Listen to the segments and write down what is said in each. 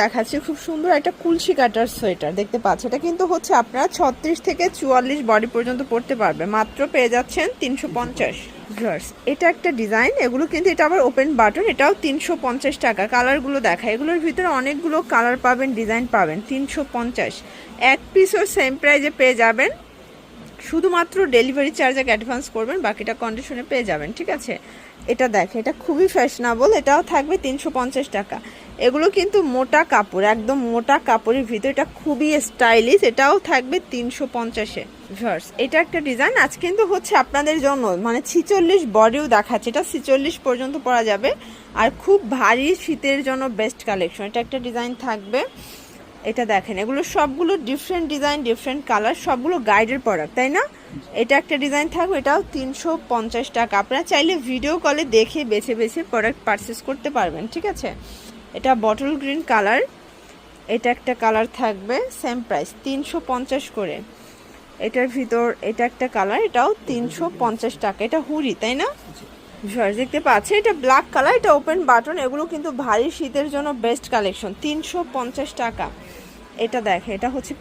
দেখাচ্ছি, খুব সুন্দর একটা কুলসি কাটার সোয়েটার, দেখতে পাচ্ছেন। এটা কিন্তু হচ্ছে আপনারা ছত্রিশ থেকে চুয়াল্লিশ বডি পর্যন্ত পড়তে পারবে মাত্র পেয়ে যাচ্ছেন তিনশো পঞ্চাশ। ভিউয়ার্স, এটা একটা ডিজাইন, এগুলো কিন্তু এটা আবার ওপেন বাটন, এটাও তিনশো পঞ্চাশ টাকা। কালারগুলো দেখা এগুলোর ভিতরে অনেকগুলো কালার পাবেন, ডিজাইন পাবেন, তিনশো পঞ্চাশ। এক পিসও সেম প্রাইজে পেয়ে যাবেন। শুধুমাত্র ডেলিভারি চার্জ এক অ্যাডভান্স করবেন, বাকিটা কন্ডিশনে পেয়ে যাবেন, ঠিক আছে? এটা দেখে, এটা খুবই ফ্যাশনেবল এটাও থাকবে তিনশো পঞ্চাশ টাকা। এগুলো কিন্তু মোটা কাপড়, একদম মোটা কাপড়ের ভিতরে, এটা খুবই স্টাইলিশ এটাও থাকবে তিনশো পঞ্চাশে। ভার্স এটা একটা ডিজাইন আজ কিন্তু হচ্ছে আপনাদের জন্য মানে ছিচল্লিশ বডিও দেখাচ্ছে, এটা ছিচল্লিশ পর্যন্ত পরা যাবে। আর খুব ভারী শীতের জন্য বেস্ট কালেকশন এটা একটা ডিজাইন থাকবে। এটা দেখেন, এগুলো সবগুলো ডিফারেন্ট ডিজাইন ডিফারেন্ট কালার সবগুলো গাইডের প্রোডাক্ট তাই না? এটা একটা ডিজাইন থাকবে, এটাও তিনশো পঞ্চাশ টাকা। আপনারা চাইলে ভিডিও কলে দেখে বেছে বেছে প্রোডাক্ট পারচেস করতে পারবেন, ঠিক আছে? এটা বটল গ্রিন কালার এটা একটা কালার থাকবে সেম প্রাইস তিনশো পঞ্চাশ করে। এটার ভিতর এটা একটা কালার এটাও তিনশো পঞ্চাশ টাকা। এটা হুড়ি, তাই না? দেখতে পাচ্ছে, এটা ব্ল্যাক কালার এটা ওপেন বাটন এগুলো কিন্তু ভারী শীতের জন্য বেস্ট কালেকশন তিনশো পঞ্চাশ টাকা। এটা দেখে, এটা হচ্ছে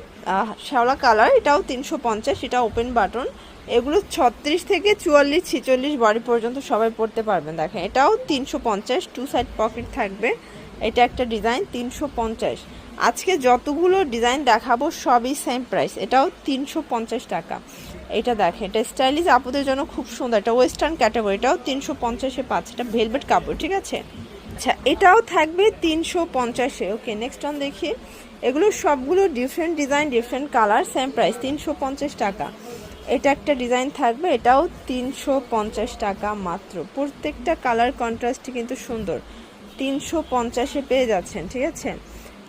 শ্যাওলা কালার, এটাও তিনশো পঞ্চাশ, এটা ওপেন বাটন এগুলো ছত্রিশ থেকে চুয়াল্লিশ, ছিচল্লিশ বডি পর্যন্ত সবাই পড়তে পারবেন, দেখেন। এটাও তিনশো পঞ্চাশ টু সাইড পকেট থাকবে। এটা একটা ডিজাইন তিনশো পঞ্চাশ। আজকে যতগুলো ডিজাইন দেখাবো, সবই সেম প্রাইস এটাও তিনশো পঞ্চাশ টাকা। এটা দেখেন, এটা স্টাইলিশ আপুদের জন্য খুব সুন্দর, এটা ওয়েস্টার্ন ক্যাটাগরি এটাও তিনশো পঞ্চাশে পাচ্ছে, এটা ভেলভেট কাপড়, ঠিক আছে? আচ্ছা এটাও থাকবে তিনশো পঞ্চাশে। ওকে নেক্সট অন দেখি। এগুলো সবগুলো different design different colour same price তিনশো পঞ্চাশ টাকা। এটা একটা ডিজাইন থাকবে এটাও তিনশো পঞ্চাশ টাকা মাত্র। প্রত্যেকটা কালার কন্ট্রাস্টই কিন্তু সুন্দর। তিনশো পঞ্চাশে পেয়ে যাচ্ছেন ঠিক আছে?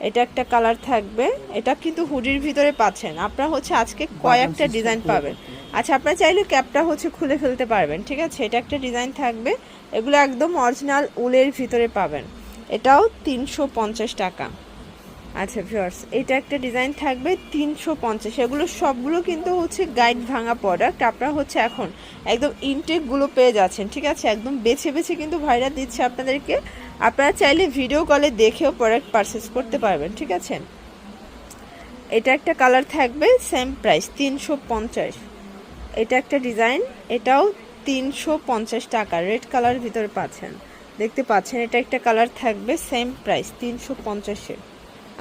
এটা একটা কালার থাকবে। এটা কিন্তু হুডির ভিতরে পাচ্ছেন। আপনারা হচ্ছে আজকে কয়েকটা ডিজাইন পাবেন। আচ্ছা আপনারা চাইলে ক্যাপটা হচ্ছে খুলে ফেলতে পারবেন, ঠিক আছে? এটা একটা ডিজাইন থাকবে, এগুলো একদম অরিজিনাল উলের ভিতরে পাবেন। এটাও তিনশো পঞ্চাশ টাকা। আচ্ছা ভিউয়ার্স এটা একটা ডিজাইন থাকবে তিনশো পঞ্চাশ। এগুলো সবগুলো কিন্তু হচ্ছে গাইড ভাঙা প্রোডাক্ট আপনারা হচ্ছে এখন একদম ইনটেকগুলো পেয়ে যাচ্ছেন, ঠিক আছে? একদম বেছে বেছে কিন্তু ভাইরা দিচ্ছে আপনাদেরকে। আপনারা চাইলে ভিডিও কলে দেখেও প্রোডাক্ট পারচেস করতে পারবেন, ঠিক আছে? এটা একটা কালার থাকবে সেম প্রাইস তিনশো পঞ্চাশ। এটা একটা ডিজাইন, এটাও তিনশো পঞ্চাশ টাকা, রেড কালার ভিতরে পাচ্ছেন। দেখতে পাচ্ছেন, এটা একটা কালার থাকবে সেম প্রাইস তিনশো পঞ্চাশে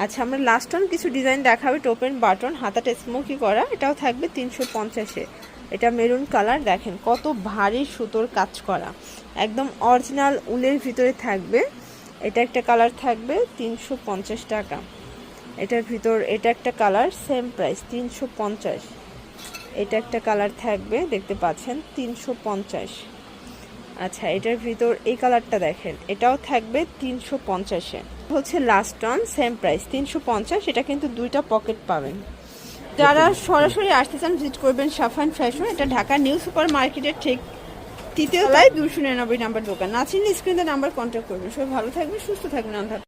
আচ্ছা আমরা লাস্ট অন কিছু ডিজাইন দেখাবে টোপেন বাটন হাতাটা স্মোকি করা, এটাও থাকবে তিনশো পঞ্চাশে এটা মেরুন কালার দেখেন, কত ভারী সুতোর কাজ করা। একদম অরিজিনাল উলের ভিতরে থাকবে, এটা একটা কালার থাকবে, তিনশো পঞ্চাশ টাকা। এটার ভিতর, এটা একটা কালার সেম প্রাইস তিনশো পঞ্চাশ। এটা একটা কালার থাকবে দেখতে পাচ্ছেন তিনশো পঞ্চাশ। আচ্ছা এটার ভিতর এই কালারটা দেখেন এটাও থাকবে তিনশো পঞ্চাশে। হচ্ছে লাস্ট অন সেম প্রাইস তিনশো পঞ্চাশ এটা কিন্তু দুইটা পকেট পাবেন। যারা সরাসরি আসতে চান ভিজিট করবেন সাফান ফ্যাশন এটা ঢাকা নিউ সুপার মার্কেটের ঠিক তৃতীয় তলায় দুশো নিরানব্বই নাম্বার দোকান। না চিনলে স্ক্রিনে নাম্বার কন্ট্যাক্ট করবেন। সবাই ভালো থাকবেন সুস্থ থাকবেন হাফেজ।